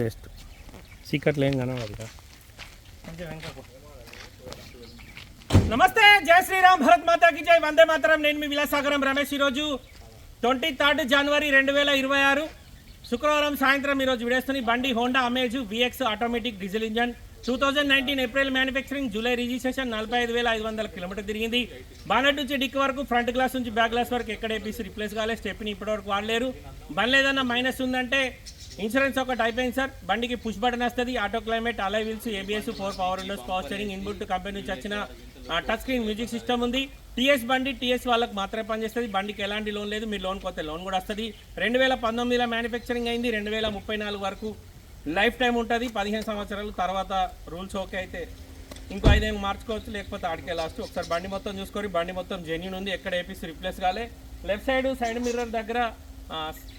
Waste సీక్రెట్లు ఏం కనబడదు నమస్తే జై శ్రీరామ్ భరత్ మాతాకి జై. వందే మాతరం. నేను మీ విలాసాగరం రమేష్ ఈరోజు ట్వంటీ థర్డ్ జనవరి రెండు వేల ఇరవై ఆరు శుక్రవారం సాయంత్రం ఈరోజు విడేస్తున్న బండి Honda Amaze VX automatic diesel engine. Two thousand nineteen April manufacturing July registration నలభై ఐదు వేల ఐదు వందల కిలోమీటర్ తిరిగింది. బానెట్ నుంచి డిక్ వరకు ఫ్రంట్ గ్లాస్ నుంచి బ్యాక్ గ్లాస్ వరకు ఎక్కడ ఏపీసీ రిప్లేస్ కాలేదు. స్టెప్ని ఇప్పటివరకు వాడలేరు. బండి మైనస్ ఉందంటే ఇన్సూరెన్స్ ఒకటి అయిపోయింది సార్. బండికి పుష్ బటన్ వస్తుంది auto climate alloy wheels ABS four power windows power steering inbuilt company నుంచి వచ్చిన టచ్ స్క్రీన్ మ్యూజిక్ సిస్టమ్ ఉంది. టీఎస్ బండి టీఎస్ వాళ్ళకి మాత్రమే పనిచేస్తుంది. బండికి ఎలాంటి లోన్ లేదు మీరు లోన్ కొత్త లోన్ కూడా వస్తుంది. రెండు వేల పంతొమ్మిదిలో మ్యానుఫ్యాక్చరింగ్ అయింది రెండు వేల ముప్పై నాలుగు వరకు లైఫ్ టైం ఉంటుంది. పదిహేను సంవత్సరాలు తర్వాత రూల్స్ ఓకే అయితే ఇంకో ఐదేళ్ళు మార్చుకోవచ్చు లేకపోతే ఆడికే లాస్ట్. ఒకసారి బండి మొత్తం చూసుకొని బండి మొత్తం జెన్యున్ ఉంది ఎక్కడ ఏపీసీ రిప్లేస్ కాలే. లెఫ్ట్ సైడ్ సైడ్ మిర్రర్ దగ్గర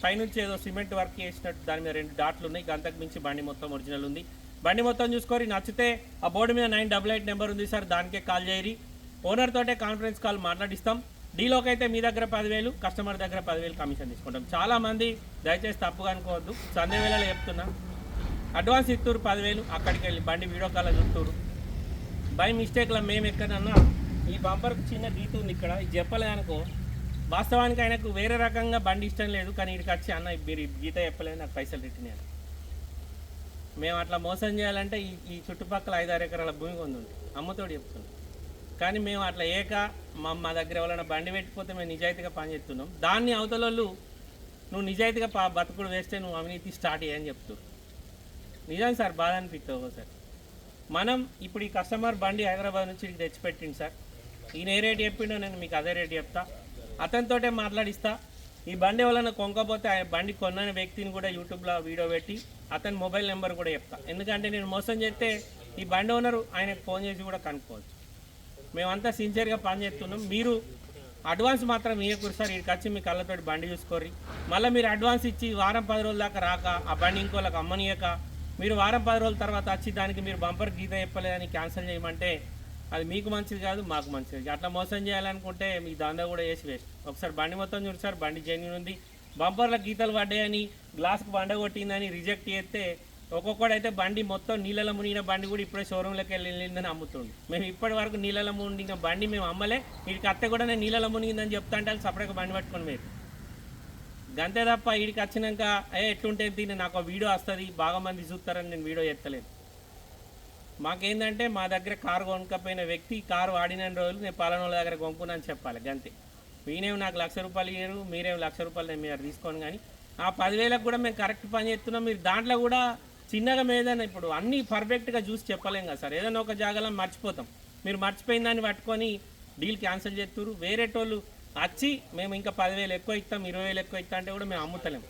పైనుంచి ఏదో సిమెంట్ వర్క్ చేసినట్టు దాని మీద రెండు డాట్లు ఉన్నాయి. అంతకు మించి బండి మొత్తం ఒరిజినల్ ఉంది. బండి మొత్తం చూసుకొని నచ్చితే ఆ బోర్డు మీద నైన్ డబల్ ఎయిట్ నెంబర్ ఉంది సార్. దానికే కాల్ చేయరి. ఓనర్ తోటే కాన్ఫరెన్స్ కాల్ మాట్లాడిస్తాం. డీలోకి అయితే మీ దగ్గర పదివేలు కస్టమర్ దగ్గర పదివేలు కమిషన్ తీసుకుంటాం. చాలా మంది దయచేసి తప్పుగా అనుకోవద్దు. సందే వేళలో చెప్తున్నా. అడ్వాన్స్ ఇత్తూరు పదివేలు అక్కడికి వెళ్ళి బండి వీడియో కాల్ చుట్టూరు బై మిస్టేక్లో మేము ఎక్కడన్నా ఈ బంపర్కి చిన్న గీత ఉంది ఇక్కడ. ఇది చెప్పలేదనుకో వాస్తవానికి ఆయనకు వేరే రకంగా బండి ఇష్టం లేదు కానీ ఇక్కడికి వచ్చి అన్న మీరు గీత చెప్పలేదు నాకు పైసలు రిటర్న్ మేము అట్లా మోసం చేయాలంటే ఈ ఈ చుట్టుపక్కల ఐదారు ఎకరాల భూమి ఉంది అమ్మతోడు చెప్తున్నాం కానీ మేము అట్లా ఏక మా మా దగ్గర ఎవరైనా బండి పెట్టిపోతే మేము నిజాయితీగా పనిచేస్తున్నాం దాన్ని అవతలోళ్ళు నువ్వు నిజాయితీగా పా బతుకుడు వేస్తే నువ్వు అవినీతి స్టార్ట్ చేయని చెప్తావు నిజం సార్ బాధ అనిపిస్తావు సార్. మనం ఇప్పుడు ఈ కస్టమర్ బండి హైదరాబాద్ నుంచి తెచ్చిపెట్టింది సార్. ఈయన ఏ రేట్ చెప్పిండో నేను మీకు అదే రేట్ చెప్తా. అతనితోటే మాట్లాడిస్తా. ఈ బండి ఎవరైనా కొనకపోతే ఆ బండి కొన్న వ్యక్తిని కూడా యూట్యూబ్లో వీడియో పెట్టి అతని మొబైల్ నెంబర్ కూడా చెప్తా. ఎందుకంటే నేను మోసం చేస్తే ఈ బండి ఓనరు ఆయనకు ఫోన్ చేసి కూడా కనుక్కోవచ్చు. మేమంతా సిన్సియర్గా పనిచేస్తున్నాం మీరు అడ్వాన్స్ మాత్రం ఇవ్వకూడదు సార్. ఇక్కడికి వచ్చి మీ కళ్ళతోటి బండి చూసుకోర్రి. మళ్ళీ మీరు అడ్వాన్స్ ఇచ్చి వారం పది రోజుల దాకా రాక ఆ బండి ఇంకోళ్ళకి అమ్మనీయక మీరు వారం పది రోజుల తర్వాత వచ్చి దానికి మీరు బంపర్ గీత చెప్పలేదని క్యాన్సిల్ చేయమంటే అది మీకు మంచిది కాదు మాకు మంచిది అట్లా మోసం చేయాలనుకుంటే మీ దాందా కూడా వేసి వేస్ట్. ఒకసారి బండి మొత్తం చూడు సార్ బండి జెన్యున్ ఉంది. బంపర్ల గీతలు పడ్డాయని గ్లాస్కి బండ కొట్టిందని రిజెక్ట్ చేస్తే ఒక్కొక్కడైతే బండి మొత్తం నీళ్ళలో మునిగిన బండి కూడా ఇప్పుడే షోరూంలోకి వెళ్ళిందని అమ్ముతుంది మేము ఇప్పటి వరకు నీళ్ళలో మునిగిన బండి మేము అమ్మలే. వీడికి అత్త కూడా నేను నీళ్ళలో మునిగిందని చెప్తా అంటే సపరేట్గా బండి పట్టుకొని మీరు గంతే తప్ప వీడికి వచ్చినాక ఏ ఎట్లుంటే తిని నాకు వీడియో వస్తుంది బాగా మంది చూస్తారని నేను వీడియో ఎత్తలేదు. మాకేందంటే మా దగ్గర కారు కొనుక్కపోయిన వ్యక్తి కారు వాడిన రోజులు నేను పాలనోళ్ళ దగ్గర కొనుక్కున్నాను చెప్పాలి గంతే. ఈయనేమి నాకు లక్ష రూపాయలు ఇయ్యరు మీరేమి లక్ష రూపాయలు నేను మీరు తీసుకోను కానీ ఆ పదివేలకు కూడా మేము కరెక్ట్ పని చేస్తున్నాం. మీరు దాంట్లో కూడా చిన్నగా ఏదైనా ఇప్పుడు అన్నీ పర్ఫెక్ట్గా చూసి చెప్పలేం కదా సార్. ఏదైనా ఒక జాగాలో మర్చిపోతాం. మీరు మర్చిపోయిన దాన్ని పట్టుకొని డీల్ క్యాన్సిల్ చేస్తున్నారు వేరేటోళ్ళు వచ్చి మేము ఇంకా పదివేలు ఎక్కువ ఇస్తాం ఇరవై వేలు ఎక్కువ ఇస్తాం అంటే కూడా మేము అమ్ముతలేము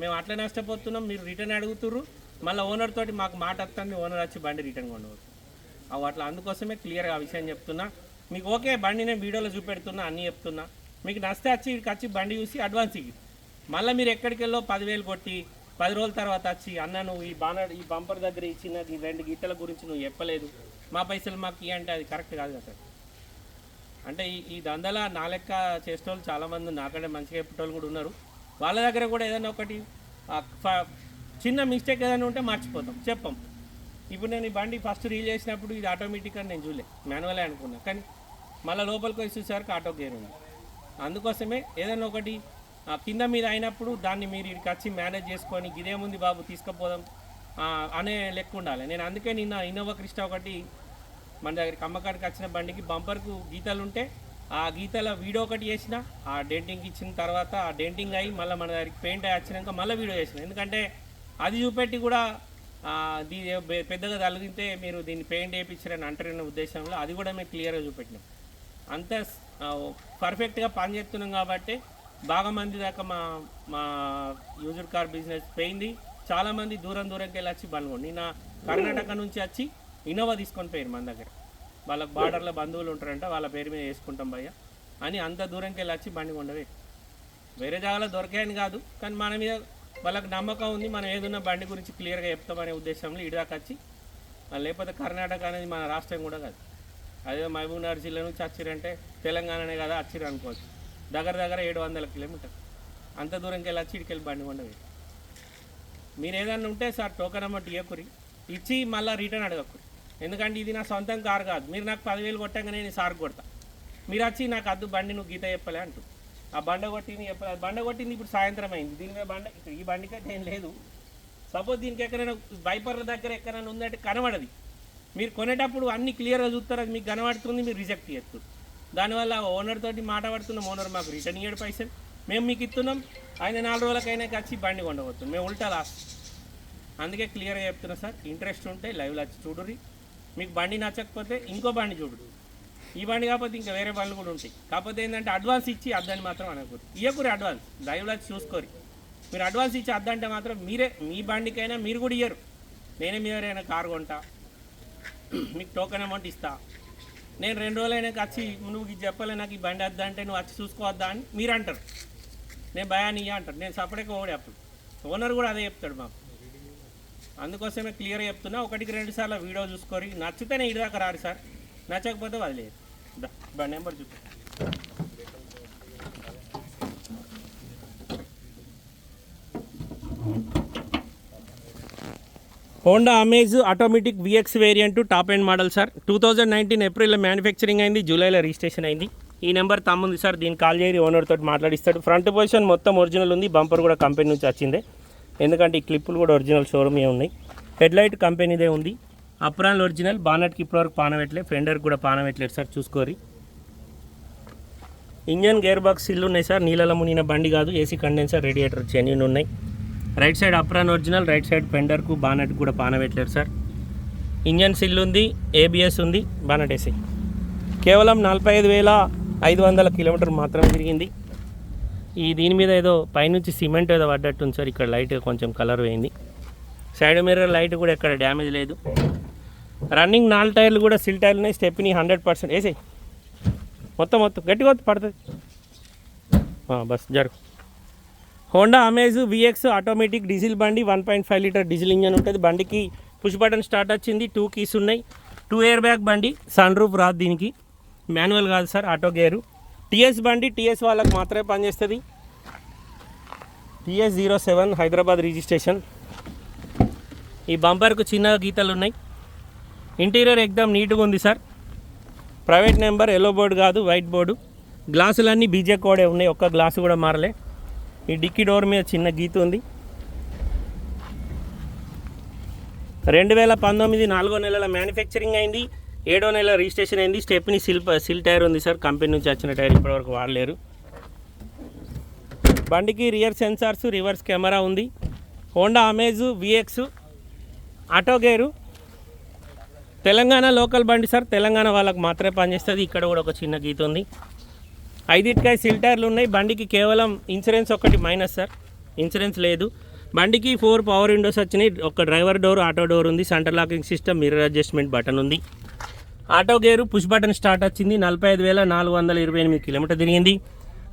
మేము అట్లా నష్టపోతున్నాం. మీరు రిటర్న్ అడుగుతుర్రు. మళ్ళీ ఓనర్ తోటి మాకు మాట వస్తుంది ఓనర్ వచ్చి బండి రిటర్న్ కొండవచ్చు అవి అట్లా అందుకోసమే క్లియర్గా ఆ విషయం చెప్తున్నా. మీకు ఓకే బండి నేను వీడియోలో చూపెడుతున్నా అన్నీ చెప్తున్నా. మీకు నస్తే వచ్చి ఇక్కడికి వచ్చి బండి చూసి అడ్వాన్స్ ఇవి మళ్ళీ మీరు ఎక్కడికి వెళ్ళో పదివేలు కొట్టి పది రోజుల తర్వాత వచ్చి అన్న నువ్వు ఈ బానర్ ఈ బంపర్ దగ్గర ఇచ్చిన ఈ రెండు గీతల గురించి నువ్వు చెప్పలేదు. మా పైసలు మాకు ఇవ్వ అంటే అది కరెక్ట్ కాదు కదా సార్. అంటే ఈ ఈ దందల నా లెక్క చేసేటోళ్ళు చాలామంది నాకంటే మంచిగా చెప్పేటోళ్ళు కూడా ఉన్నారు. వాళ్ళ దగ్గర కూడా ఏదైనా ఒకటి చిన్న మిస్టేక్ ఏదైనా ఉంటే మర్చిపోతాం. చెప్పం. ఇప్పుడు నేను ఈ బండి ఫస్ట్ రీల్ చేసినప్పుడు ఇది ఆటోమేటిక్ అని నేను చూడలే. మాన్యువలే అనుకున్నా. కానీ మళ్ళీ లోపలికి వచ్చి చూసేసరికి ఆటో గేర్ ఉంది. అందుకోసమే ఏదైనా ఒకటి ఆ, కింద మీద అయినప్పుడు దాన్ని మీరు ఇక్కడికి వచ్చి మేనేజ్ చేసుకొని ఇదేముంది బాబు తీసుకుపోదాం అనే లెక్క ఉండాలి. నేను అందుకే నిన్న ఇన్నోవా క్రిస్టా ఒకటి మన దగ్గరికి అమ్మకాడికి వచ్చిన బండికి బంపర్కు గీతలు ఉంటే ఆ గీతల వీడియో ఒకటి చేసిన ఆ డెంటింగ్ ఇచ్చిన తర్వాత ఆ డెంటింగ్ అయ్యి మళ్ళీ మన దగ్గరికి పెయింట్ అయ్యి వచ్చినాక మళ్ళీ వీడియో చేసిన. ఎందుకంటే అది చూపెట్టి కూడా దీని పెద్దగా తలిగితే మీరు దీన్ని పెయింట్ వేయించారని అంటారన్న ఉద్దేశంలో అది కూడా మేము క్లియర్గా చూపెట్టినాం. అంత పర్ఫెక్ట్గా పనిచేస్తున్నాం కాబట్టి బాగా మంది దాకా మా మా యూజర్ కార్ బిజినెస్ పోయింది. చాలామంది దూరం దూరంకి వెళ్ళి వచ్చి బండ్లు నిన్న కర్ణాటక నుంచి వచ్చి ఇన్నోవా తీసుకొని పోయారు మన దగ్గర. వాళ్ళ బార్డర్లో బంధువులు ఉంటారంట వాళ్ళ పేరు మీద వేసుకుంటాం భయ్య అని అంత దూరంకి వెళ్ళి వచ్చి బండి కొండవే వేరే జాగాలో దొరికాయని కాదు కానీ మన మీద వాళ్ళకి నమ్మకం ఉంది మనం ఏదన్నా బండి గురించి క్లియర్గా చెప్తామనే ఉద్దేశంలో ఇడిదాకా వచ్చి లేకపోతే కర్ణాటక అనేది మన రాష్ట్రం కూడా కాదు. అదే మహబూబ్నగర్ జిల్లా నుంచి వచ్చిరంటే తెలంగాణనే కదా వచ్చిరు అనుకోవచ్చు. దగ్గర దగ్గర ఏడు వందల కిలోమీటర్ అంత దూరంకి వెళ్ళి వచ్చి ఇడికి వెళ్ళి బండి కొండవే మీరు ఏదన్నా ఉంటే సార్ టోకెన్ అమౌంట్ ఇవ్వకురి ఇచ్చి మళ్ళీ రిటర్న్ అడగకురి. ఎందుకంటే ఇది నా సొంతం కారు కాదు. మీరు నాకు పదివేలు కొట్టాక నేను సార్ కొడతా. మీరు వచ్చి నాకు అద్దు బండి నువ్వు గీత చెప్పలే అంటూ ఆ బండ కొట్టింది ఎప్పుడు బండ కొట్టింది ఇప్పుడు సాయంత్రం అయింది. దీని మీద బండ ఈ బండి అయితే ఏం లేదు. సపోజ్ దీనికి ఎక్కడైనా బైపర్ల దగ్గర ఎక్కడైనా ఉందంటే కనబడది. మీరు కొనేటప్పుడు అన్ని క్లియర్గా చూస్తారు అది మీకు కనబడుతుంది మీరు రిజెక్ట్ చేస్తారు దానివల్ల ఓనర్ తోటి మాట పడుతున్నాం ఓనర్ మాకు రిటర్న్ ఇయ్యడు పైసలు. మేము మీకు ఇస్తున్నాం ఆయన నాలుగు రోజులకైనా వచ్చి బండి కొండబోతున్నాం మేము ఉల్టా లాస్ట్. అందుకే క్లియర్గా చెప్తున్నా సార్ ఇంట్రెస్ట్ ఉంటే లైవ్లో వచ్చి చూడుర్రి. మీకు బండి నచ్చకపోతే ఇంకో బండి చూడుర్రి ఈ బండి కాకపోతే ఇంకా వేరే బండ్లు కూడా ఉంటాయి. కాకపోతే ఏంటంటే అడ్వాన్స్ ఇచ్చి అద్దని మాత్రం అనకూడదు. ఇయ్యకూరి అడ్వాన్స్ లైవ్లో వచ్చి చూసుకోరి. మీరు అడ్వాన్స్ ఇచ్చి అద్దంటే మాత్రం మీరే మీ బండికైనా మీరు కూడా ఇయ్యరు. నేనే మీ ఎవరైనా కారు కొంటా మీకు టోకెన్ అమౌంట్ ఇస్తా. నేను రెండు రోజులైనా వచ్చి నువ్వు ఇది చెప్పలే నాకు ఈ బండి వద్దా అంటే నువ్వు వచ్చి చూసుకోవద్దా అని మీరు అంటారు. నేను భయాన్ని ఇయ్య అంటారు. నేను సపరేట్గా ఓడి అప్పుడు. ఓనర్ కూడా అదే చెప్తాడు మాకు. అందుకోసమే క్లియర్గా చెప్తున్నా ఒకటికి రెండు సార్లు వీడియో చూసుకోరి. నచ్చితేనే ఇటు దాకా రారు సార్. నచ్చకపోతే వదిలేదు బండి నెంబర్ చూపి Honda Amaze automatic VX variant top end model sir. Two thousand nineteen ఏప్రిల్లో మ్యానుఫ్యాక్చరింగ్ అయింది జూలైలో రిజిస్ట్రేషన్ అయింది. ఈ నెంబర్ తమ్ముంది సార్. దీన్ని కాల్ చేయరి ఓనర్ తోటి మాట్లాడిస్తాడు. ఫ్రంట్ పొజిషన్ మొత్తం ఒరిజినల్ ఉంది బంపర్ కూడా కంపెనీ నుంచి వచ్చిందే. ఎందుకంటే ఈ క్లిప్పులు కూడా ఒరిజినల్ షోరూమే ఉన్నాయి. హెడ్లైట్ కంపెనీదే ఉంది. అప్రాన్ ఒరిజినల్ బానట్కి ఇప్పటివరకు పానవెట్లే ఫెండర్కి కూడా పానవెట్లేదు సార్ చూసుకోరి ఇంజన్ గేర్ బాక్స్ ఇల్లు ఉన్నాయి సార్ నీళ్ళలో మునిగిన బండి కాదు ఏసీ కండెన్సర్ రేడియేటర్ జెన్యున్ ఉన్నాయి. Right side apron original right side ఫెండర్కు bonnet కూడా పానవెట్లేదు సార్. ఇంజన్ సిల్ ఉంది ఏబిఎస్ ఉంది బానట్ ఏసీ. కేవలం నలభై ఐదు వేల ఐదు వందల కిలోమీటర్ మాత్రమే తిరిగింది. ఈ దీని మీద ఏదో పైనుంచి సిమెంట్ ఏదో పడ్డట్టుంది సార్ ఇక్కడ లైట్ కొంచెం కలర్ పోయింది. సైడ్ మిర్రర్ లైట్ కూడా ఎక్కడ డ్యామేజ్ లేదు. రన్నింగ్ నాలుగు టైర్లు కూడా సిల్ టైర్లు ఉన్నాయి స్టెప్ని హండ్రెడ్ పర్సెంట్. వేసేయి మొత్తం మొత్తం గట్టిగా వద్దు పడుతుంది. బస్ జరుగు. Honda Amaze VX automatic diesel బండి one point five litre diesel engine ఉంటుంది. బండికి పుష్ బటన్ స్టార్ట్ వచ్చింది టూ కీస్ ఉన్నాయి. టూ ఇయర్ బ్యాగ్ బండి సన్ రూఫ్ రాదు దీనికి. మాన్యువల్ కాదు సార్ ఆటో గేరు. టీఎస్ బండి టీఎస్ వాళ్ళకి మాత్రమే పనిచేస్తుంది. TS zero seven Hyderabad registration. ఈ బంపర్కు చిన్న గీతలు ఉన్నాయి. ఇంటీరియర్ ఎక్దమ్ నీట్గా ఉంది sir. Private number yellow board కాదు వైట్ బోర్డు గ్లాసులన్నీ బీజే కోడే ఉన్నాయి ఒక్క గ్లాసు కూడా మారలే. ఈ డిక్కీ డోర్ మీద చిన్న గీత ఉంది. రెండు వేల పంతొమ్మిది నాలుగో నెలల మ్యానుఫ్యాక్చరింగ్ అయింది ఏడో నెల రిజిస్ట్రేషన్ అయింది స్టెప్ని సిల్ సిల్ టైర్ ఉంది సార్. కంపెనీ నుంచి వచ్చిన టైర్ ఇప్పటివరకు వాడలేరు. బండికి రియర్ సెన్సార్స్ రివర్స్ కెమెరా ఉంది. Honda Amaze VX auto gear Telangana local బండి సార్ తెలంగాణ వాళ్ళకి మాత్రమే పనిచేస్తుంది. ఇక్కడ కూడా ఒక చిన్న గీత ఉంది. ఐదిటికాయ సిల్టర్లు ఉన్నాయి. బండికి కేవలం ఇన్సూరెన్స్ ఒకటి మైనస్ సార్. ఇన్సూరెన్స్ లేదు. బండికి ఫోర్ పవర్ విండోస్ వచ్చినాయి. ఒక డ్రైవర్ డోర్ ఆటో డోర్ ఉంది. Centre locking system mirror adjustment button ఉంది. Auto gear push button start వచ్చింది. నలభై ఐదు వేల నాలుగు వందల ఇరవై ఎనిమిది కిలోమీటర్ తిరిగింది.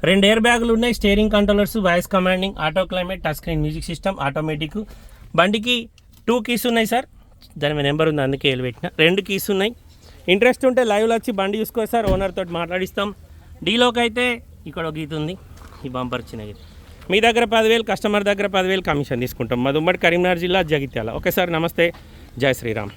రెండు ఎయిర్ బ్యాగులు ఉన్నాయి. Steering controllers voice commanding auto climate touch screen music system automatic. బండికి టూ కీస్ ఉన్నాయి సార్. దాని మీద నెంబర్ ఉంది అందుకే వెళ్ళిపెట్టిన రెండు కీస్ ఉన్నాయి. ఇంట్రెస్ట్ ఉంటే లైవ్లో వచ్చి బండి చూసుకో సార్ ఓనర్ తోటి మాట్లాడిస్తాం. డీలోకి అయితే ఇక్కడ ఒక గీత ఉంది. ఈ బంపర్ చిన్న గీత. మీ దగ్గర పదివేలు కస్టమర్ దగ్గర పదివేలు కమిషన్ తీసుకుంటాం. మాది కరీంనగర్ జిల్లా జగిత్యాల. ఓకే సార్ నమస్తే. జై శ్రీరామ్.